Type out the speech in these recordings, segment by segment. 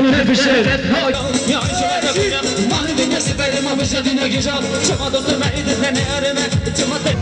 Onu ne pişir? Ya şöyle yapacağım Mani dünyası benim abişe dünya güzel. Çıma dostum eğidir ne erime. Çıma te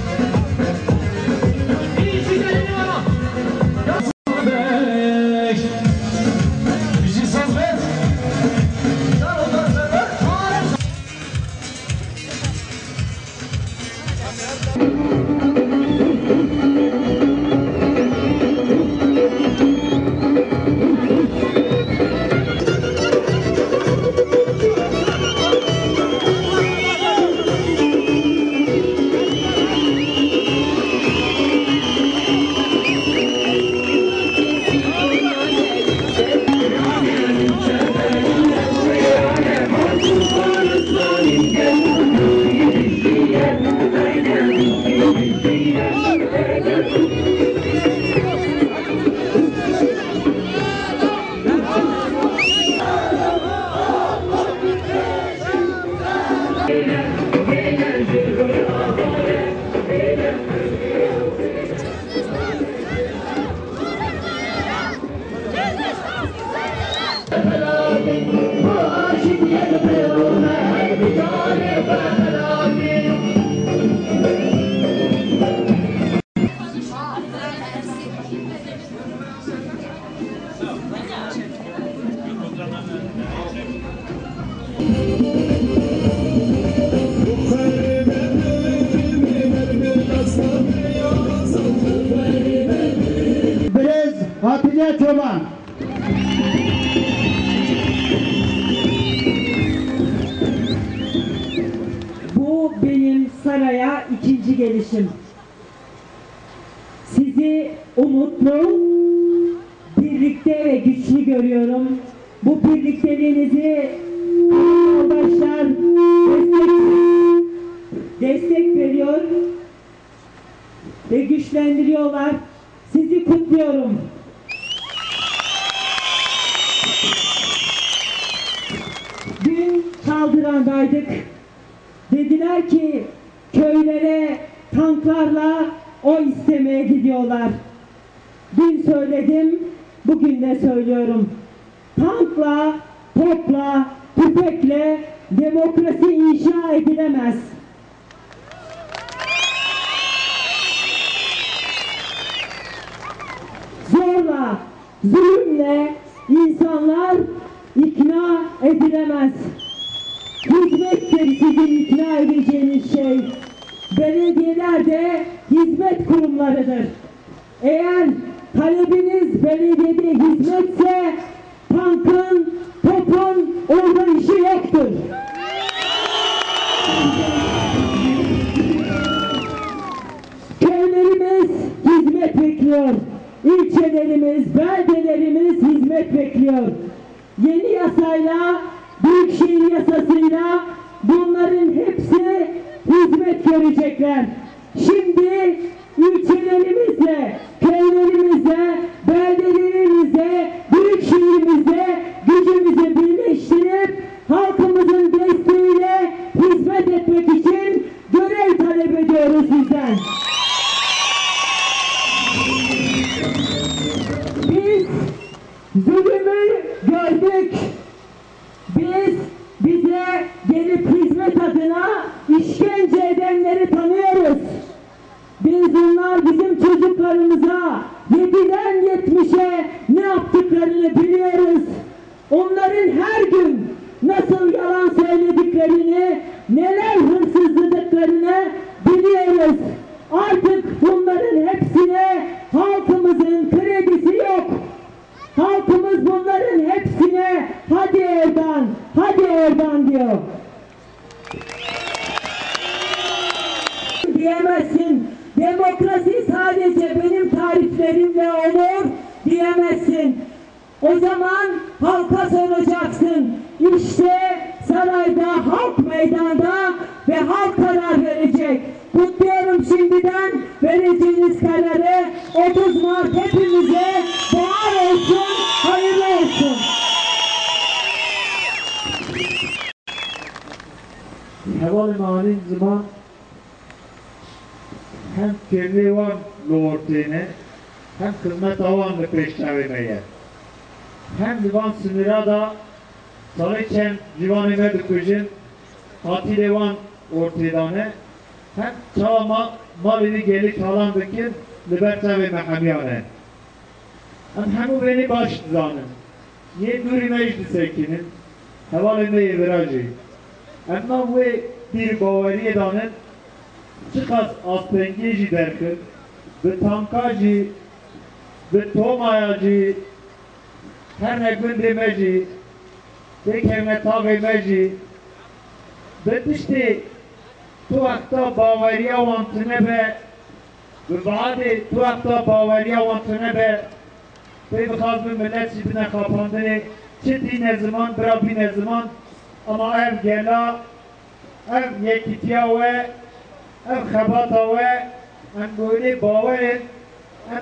Çoban. Bu benim saraya ikinci gelişim. Sizi umutlu, birlikte ve güçlü görüyorum. Bu birlikteliğinizi yoldaşlar destek, destek veriyor ve güçlendiriyorlar. Sizi kutluyorum. Dün Çaldıran'daydık. Dediler ki köylere tanklarla o istemeye gidiyorlar. Dün söyledim, bugün de söylüyorum. Tankla, topla, tüfekle demokrasi inşa edilemez. Zorla, zulümle insanlar ikna edilemez. Hizmettir sizin ikna edeceğiniz şey. Belediyeler de hizmet kurumlarıdır. Eğer talebiniz belediyede hizmetse tankın, topun orada işi yoktur. Köylerimiz hizmet bekliyor. İlçelerimiz, beldelerimiz hizmet bekliyor. Yeni yasayla, Büyükşehir yasasıyla bunların hepsi hizmet görecekler. Şimdi ilçelerimizle, köylerimizle, beldelerimizle, büyükşehirimizle gelip hizmet adına işkence edenleri tanıyoruz. Biz bunlar bizim çocuklarımıza 7'den 70'e ne yaptıklarını biliyoruz. Onların her gün nasıl yalan söylediklerini, neler hırsızladıklarını biliyoruz. Artık bunların hepsine halkımızın kredisi yok. Halkımız bunların hepsine hadi Erdoğan, hadi Erdoğan diyor. Diyemezsin. Demokrasi sadece benim benimle olur diyemezsin. O zaman halka soracaksın. İşte sarayda halk meydanda ve halk karar verecek. Kutluyorum şimdiden vereceğiniz kararı 30 Mart hepimize bahar olsun, hayırlı olsun. Havalimanı zaman hem kirli var doğru hem Kızmet Avanlı Peştevine'ye hem Divan Sınır'a da Sana çen civanı ve dükücün Atilevan ortadane hem çağma malini geli çalan dükün liberta ve mehamiyane. Hem hemu beni baş zanım. Niye nuri mecdi sekinin heval emeği virajı. Ama ve bir bavariye danın çıkas aspengeci derkin ve tankacı ve tomayacı her ne gün demeci Tekevne tağimeci Betişti tu akta bavariya vantine be ve baadi tu akta bavariya vantine be Pey bixaz bi millet jibine kapandını Çiti ne zaman, brabi ne zaman? Ama ev gela Ev yekitiya ve Ev xebata ve Em böyle baverin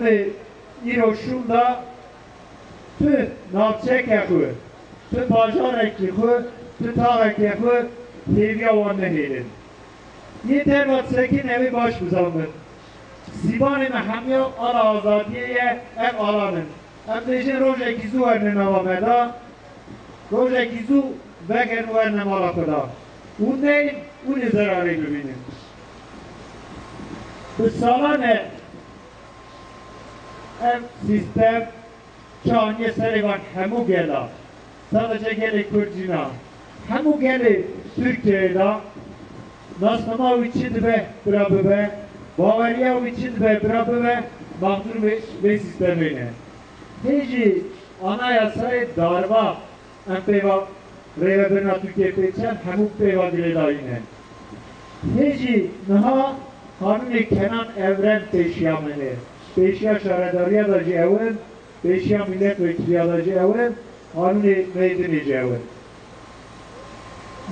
Em İro şunda Tu navçeke xwe Tu bajarekî xwe Tu tarekê xwe Têviya wan nehêlin Yê tema sekin evê baş bizanbin Sîbanê me hemiya ala azadiyê ye ev alanın. Em dêjin rojekî zû werne nava me da Rojekî zû vegerin werne mala xwe da Hûn neyin hûn ê zerarê bibînin Bi salan e ev sistem çaniye serivan hemû gela. Sadece gelê Kurdcîna hemû gelê Türkiye'de çi dibe bira bibe baweriya wî çi dibe bira bibe mahdur ve, ve sistemê ne hêjî anayasayê darva em pêva rêvebirina Türkiye pêçen hemû pêva dilêdayî ne hêjî niha Kanuni Kenan Evren Peşya mene. Peşya şaradariya da cevren, Peşya milletvekiliya da cevren, Kanuni meydini cevren.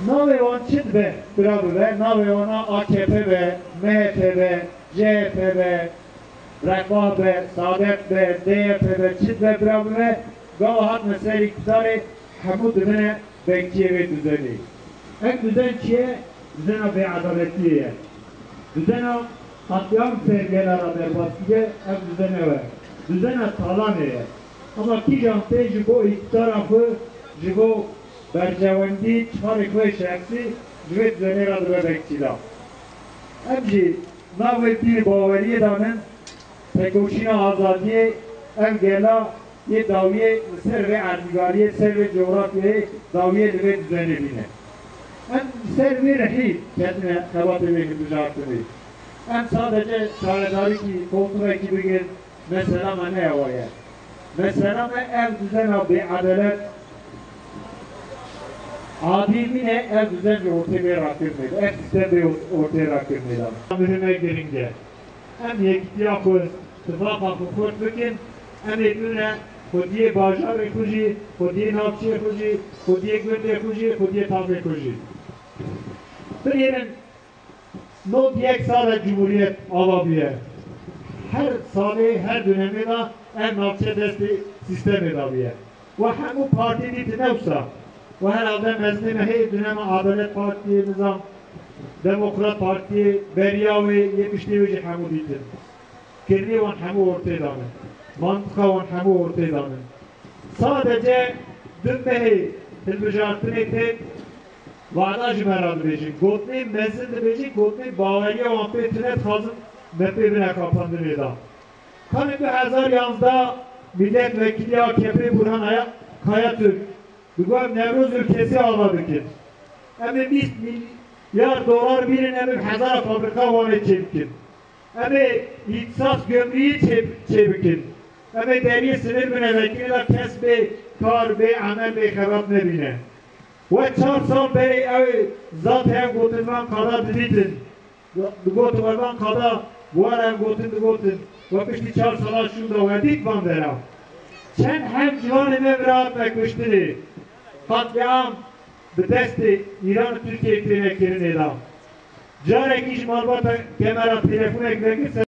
Nave on çit be, birabi be, nave ona AKP be, MHP be, CHP be, Refah be, Saadet be, DYP be, çit be, birabi be, Gavahat mesele iktidarı hemû dibine bekçiye ve düzeni. Ek düzen çiye, düzena be adaletliye. Düzena katliam sevgiyeler derbasiye ev düzene ve düzene talan eye. Ama ki jante jibo iktarafı jibo bercevendi çarık ve şahsi jibo düzene radı ve bekçila. Emci nave bir bavariye danın pekoşina azadiye ev gela ye daviye ser ve erdigariye ser ve coğrafyayı daviye ve düzene bine. Em ser ve rehi kendine hebatı ve hüdücatını. Em sadece çaredari ki koltuğu ekibi gel mesela ne havaya. Mesela ev düzen abi adalet adimine ev düzen ortaya rakırmıydı. Ev sistemi ortaya rakırmıydı. Mühime girince. Em yekti akıl, tıfak akıl kurt bikin, em ekmüne خودی بازار خوشی، خودی نافچی خوشی، خودی گرد خوشی، خودی تاب خوشی. नो भी एक सारा जमहूरियत आवामी है हर साल हर दुनिया में एम नक्शे दस्ती सिस्टम इलावी है वह हम पार्टी भी थी नफसा वह आदम मजमे में है दुनिया में आदलत पार्टी निज़ाम Demokrat Parti beriya ve yemişliği ve hemu diydi. Kirli olan hemu ortaya damın. Mantıka olan hemu ortaya damın. Sadece dün behi, hilbücatın eti, hilbijartın etti, Vada jimerad beji. Gotni mezid beji gotni bavariye wan pe tinet xazım mepe bine kapandı nida. Kanı bir hazar yanzda milletvekili AKP Burhan Aya Kaya Türk. Bugün Nevruz ülkesi almadı ki. Emi 20 milyar dolar birin emi hazar fabrika vanı çevikin. Emi ihtisas gömleği çevikin. Emi deri sınır bine vekililer kesbe kar be amel be xebat ne bine. Ve çarpsan beri evi zaten götürmen kadar dilitin. Götürmen kadar varen götürdü götür. Ve pişti çarpsana şunda ve dik bandera. Çen hem civan ime virat bekmiştiri. Katliam bi desti İran Türkiye eklemek yerine edam. Carek iş malbata kemera telefon ekmek ise